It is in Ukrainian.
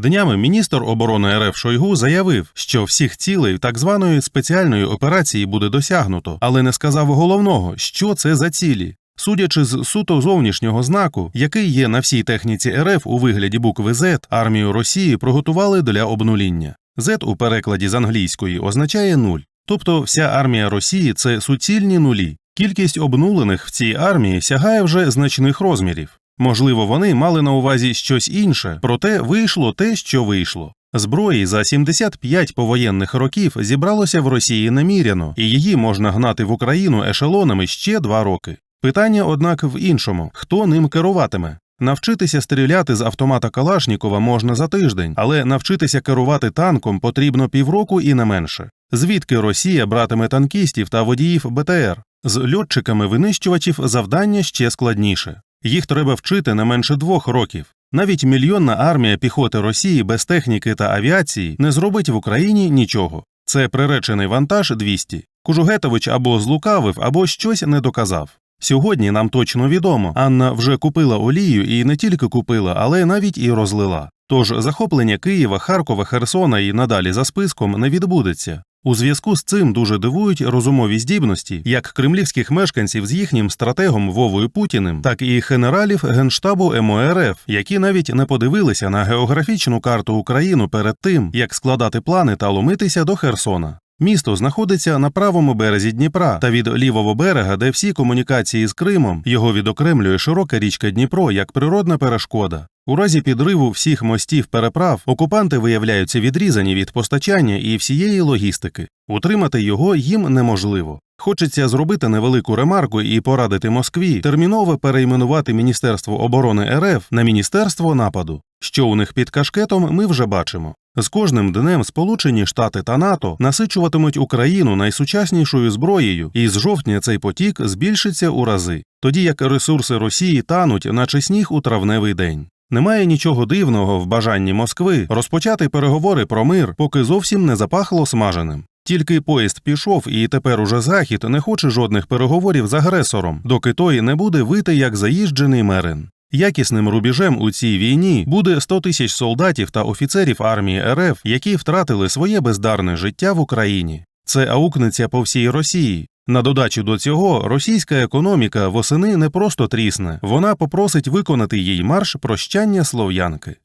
Днями міністр оборони РФ Шойгу заявив, що всіх цілей так званої спеціальної операції буде досягнуто, але не сказав головного, що це за цілі. Судячи з суто зовнішнього знаку, який є на всій техніці РФ у вигляді букви Z, армію Росії приготували для обнуління. Z у перекладі з англійської означає нуль. Тобто вся армія Росії це суцільні нулі. Кількість обнулених в цій армії сягає вже значних розмірів. Можливо, вони мали на увазі щось інше, проте вийшло те, що вийшло. Зброї за 75 повоєнних років зібралося в Росії неміряно, і її можна гнати в Україну ешелонами ще два роки. Питання, однак, в іншому: хто ним керуватиме? Навчитися стріляти з автомата Калашнікова можна за тиждень, але навчитися керувати танком потрібно півроку і не менше. Звідки Росія братиме танкістів та водіїв БТР? З льотчиками винищувачів завдання ще складніше. Їх треба вчити не менше двох років. Навіть мільйонна армія піхоти Росії без техніки та авіації не зробить в Україні нічого. Це приречений вантаж 200. Кужугетович або злукавив, або щось не доказав. Сьогодні нам точно відомо, Анна вже купила олію і не тільки купила, але навіть і розлила. Тож захоплення Києва, Харкова, Херсона і надалі за списком не відбудеться. У зв'язку з цим дуже дивують розумові здібності як кремлівських мешканців з їхнім стратегом Вовою Путіним, так і генералів генштабу МОРФ, які навіть не подивилися на географічну карту України перед тим, як складати плани та ломитися до Херсона. Місто знаходиться на правому березі Дніпра та від лівого берега, де всі комунікації з Кримом його відокремлює широка річка Дніпро як природна перешкода. У разі підриву всіх мостів переправ окупанти виявляються відрізані від постачання і всієї логістики. Утримати його їм неможливо. Хочеться зробити невелику ремарку і порадити Москві терміново перейменувати Міністерство оборони РФ на Міністерство нападу. Що у них під кашкетом, ми вже бачимо. З кожним днем Сполучені Штати та НАТО насичуватимуть Україну найсучаснішою зброєю, і з жовтня цей потік збільшиться у рази, тоді як ресурси Росії тануть, наче сніг у травневий день. Немає нічого дивного в бажанні Москви розпочати переговори про мир, поки зовсім не запахло смаженим. Тільки поїзд пішов, і тепер уже захід не хоче жодних переговорів з агресором, доки той не буде вити як заїжджений мерин. Якісним рубіжем у цій війні буде 100 тисяч солдатів та офіцерів армії РФ, які втратили своє бездарне життя в Україні. Це аукнеться по всій Росії. На додачу до цього російська економіка восени не просто трісне, вона попросить виконати їй марш прощання слов'янки.